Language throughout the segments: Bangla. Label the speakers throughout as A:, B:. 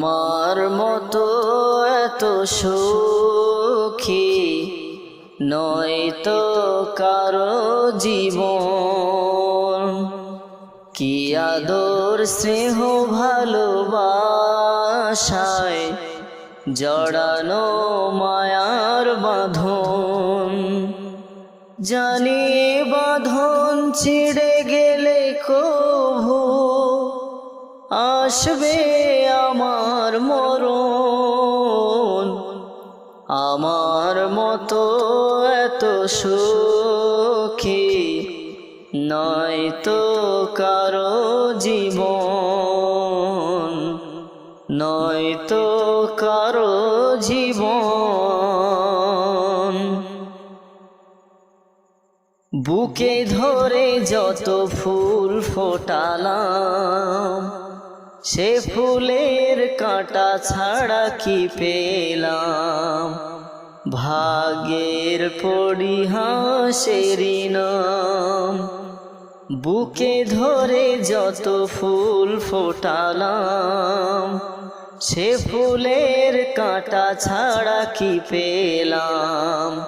A: মার মতো এত সুখী, নয় তো কারও জীবন। কি আদর, স্নেহ, ভালোবাসায় জড়ানো মায়ার বাঁধন। জানি বাঁধন ছিঁড়ে গেলে কভু আসবে আমার মরণ। আমার মতো এত সুখী নয় তো কারও জীবন। নয় তো কারও জীবন। বুকে ধরে যত ফুল ফোটালাম সে ফুলের কাঁটা ছাড়া কি পেলাম? ভাগের পরিহাসেরই নাম। বুকে ধরে যত ফুল ফোটালাম, সে ফুলের কাঁটা ছাড়া কি পেলাম?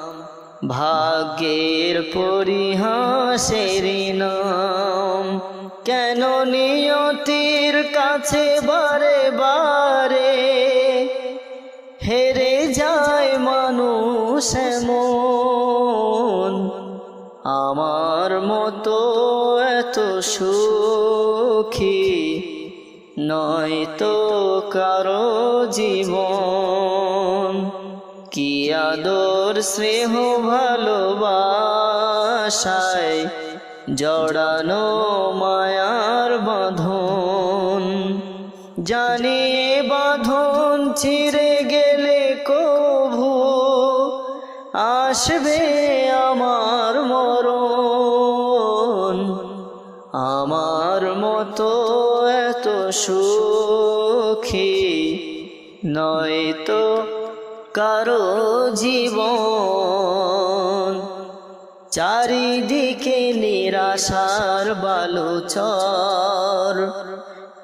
A: ভাগ্যের পরিহাসের নাম। কেন নিয়তির কাছে বারে বারে হেরে যায় মানুষ এমন। আমার মতো এত সুখী নয় তো কারও জীবন। কি আদর, স্নেহ, ভালোবাসায় জড়ানো মায়ার বাঁধন। জানি বাঁধন ছিঁড়ে গেলে কভু আসবে আমার মরণ। আমার মতো এত সুখী নয় তো কারও জীবন। চারিদিকে নিরাশার বালুচর।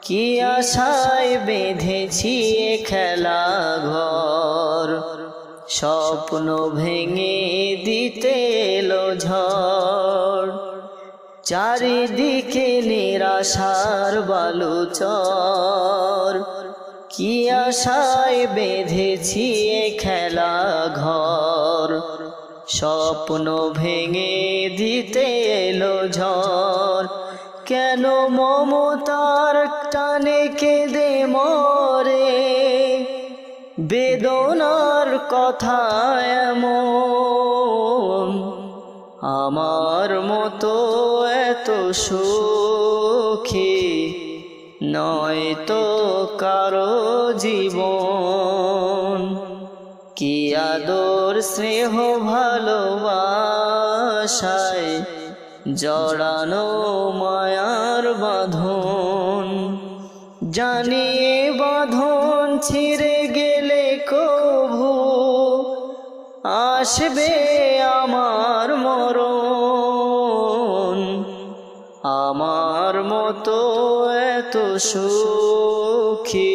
A: কি আশায় বেঁধেছি খেলা ঘর? স্বপ্ন ভেঙে দিতে এলো ঝড়। চারিদিকে নিরাশার বালুচর। কি আশায় বেঁধেছি খেলা ঘর? স্বপ্ন ভেঙে দিতে এলো ঝড়। কেন মমতার টানে কেঁদে মরে? বেদনার কথা এমন। আমার মতো এত সুখী নয় তো কারও জীবন। কি আদর, স্নেহ, ভালোবাসায় জড়ানো মায়ার বাঁধন। জানিয়ে বাঁধন ছিঁড়ে গেলে কভু আসবে আমার মরণ। আমার মতো এত সুখী